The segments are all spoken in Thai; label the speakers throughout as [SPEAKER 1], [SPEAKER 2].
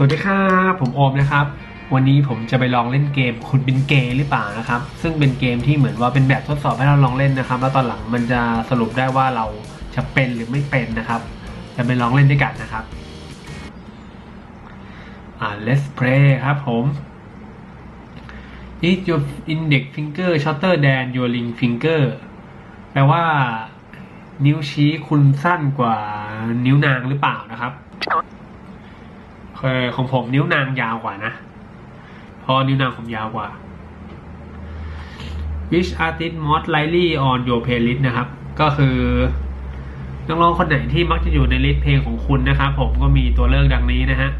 [SPEAKER 1] สวัสดีครับผมโอมนะครับ วันนี้ผมจะไปลองเล่นเกมคุณเป็นเกย์หรือเปล่านะครับ ซึ่งเป็นเกมที่เหมือนว่าเป็นแบบทดสอบให้เราลองเล่นนะครับ แล้วตอนหลังมันจะสรุปได้ว่าเราจะเป็นหรือไม่เป็นนะครับ จะไปลองเล่นด้วยกันนะครับอ่า let's play ครับผม is your index finger shorter than your ring finger แปลว่า นิ้วชี้คุณสั้นกว่านิ้วนางหรือเปล่านะครับ เคยของผมนิ้วนางยาวกว่านะเพราะนิ้วนางผมยาวกว่า Which artist most likely on your playlist นะครับ ก็คือนักร้องคนไหนที่มักจะอยู่ในลิสต์เพลงของคุณนะครับผมก็มีตัวเลือกดังนี้นะฮะ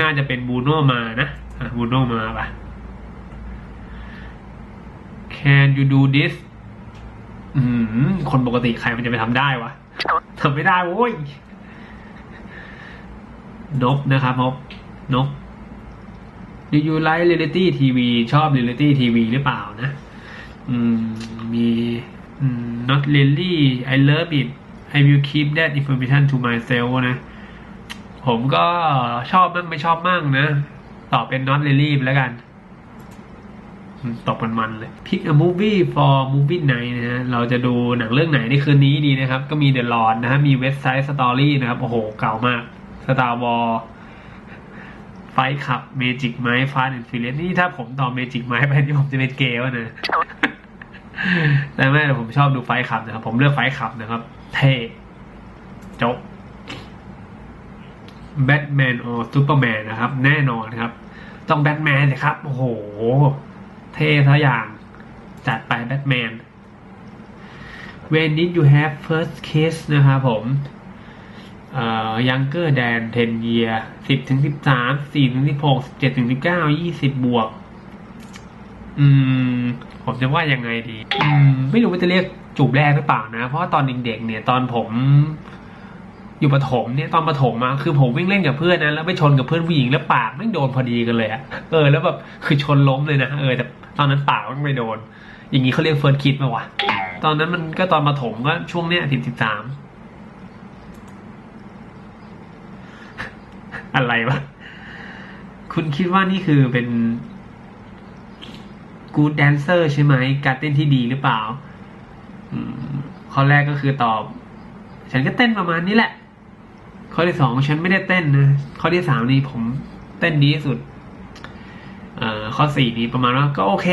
[SPEAKER 1] น่าจะเป็นบูโนมานะอะบูโนมาปะ Can you do this คนปกติใครมันจะไปทำได้วะทำไม่ได้โว้ย นกนะครับนกนก Do you like reality TV ชอบ reality TV หรือเปล่านะ อืม มี not really I love it I will keep that information to myself นะ ผมก็ชอบมั่งไม่ชอบมั่งนะ ตอบเป็น not really แล้วกัน ตอบมันๆเลย Pick a movie for movie night นะฮะ เราจะดูหนังเรื่องไหนในคืนนี้ดีนะครับ ก็มี The Lord นะฮะ มี West Side Story นะครับ โอ้โห เก่ามาก Star Wars ไฟขับเมจิกไม้ฟาดแอนฟิเลนี่ถ้าผมตอบเมจิกไม้ไปนี่ผมจะเป็นเกย์วะนะแต่ไม่แต่ผมชอบดูไฟขับนะครับ ผมเลือกไฟขับนะครับ เท่จบแบทแมนออซูเปอร์แมนนะครับ แน่นอนครับ ต้องแบทแมนเลยครับ โอ้โห เท่ทุกอย่าง จัดไปแบทแมน When did you have first kiss นะครับผม ยังเกอ่อ younger than 10 year 10ถึง13 4ถึง16 17ถึง19 20บบวก อืม ผมจะว่ายังไงดี อืม ไม่รู้ว่าจะเรียกจูบแรกหรือเปล่านะ เพราะว่าตอนเด็กๆเนี่ย ตอนผมอยู่ประถมเนี่ยตอนประถมมาคือผมวิ่งเล่นกับเพื่อนนะแล้วไปชนกับเพื่อนผู้หญิงแล้วปากไม่โดนพอดีกันเลยอะเออแล้วแบบคือชนล้มเลยนะเออแต่ตอนนั้นปากมันไม่โดน อย่างนี้เขาเรียกเฟิร์สคิดมาวะตอนนั้นมันก็ตอนประถมก็ช่วงเนี้ยสิบสิบสาม อะไรวะ คุณคิดว่านี่คือเป็นกูดแดนเซอร์ใช่ไหม การเต้นที่ดีหรือเปล่าข้อแรกก็คือตอบ ฉันก็เต้นประมาณนี้แหละ ข้อที่สองฉันไม่ได้เต้นนะ ข้อที่สามนี่ผมเต้นดีที่สุดข้อสี่นี้ประมาณว่าก็โอเค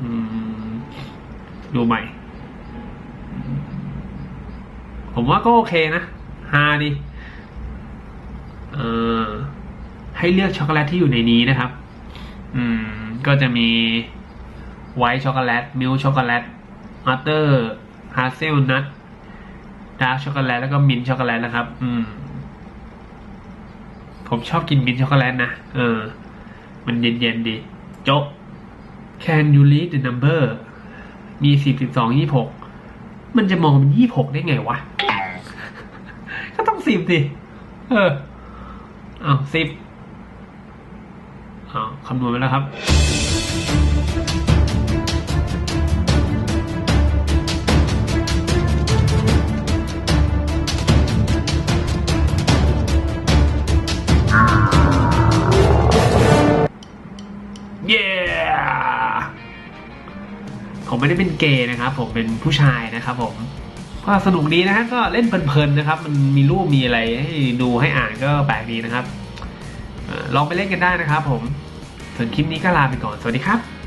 [SPEAKER 1] อดูใหม่ ผมว่าก็โอเคนะฮาดี เออให้เลือกช็อกโกแลตที่อยู่ในนี้นะครับ อืม ก็จะมีไวท์ช็อกโกแลต มิลช็อกโกแลตอัตเตอร์ฮาเซลนัทดาร์กช็อกโกแลตแล้วก็มินช็อกโกแลตนะครับ อืม ผมชอบกินมินช็อกโกแลตนะ เออ มันเย็นๆดี จบ Can you read the number มีสิบสิบสองยี่หกมันจะมองเป็นยี่หกได้ไงวะ ก็ต้องสิบดิเออ อ้าวสิบอ้าวคำนวณไปแล้วครับ เย้ ผมไม่ได้เป็นเกย์นะครับ ผมเป็นผู้ชายนะครับผม ก็สนุกดีนะฮะก็เล่นเพลินๆนะครับ มันมีรูปมีอะไรให้ดูให้อ่านก็แปลกดีนะครับลองไปเล่นกันได้นะครับผมส่วนคลิปนี้ก็ลาไปก่อน สวัสดีครับ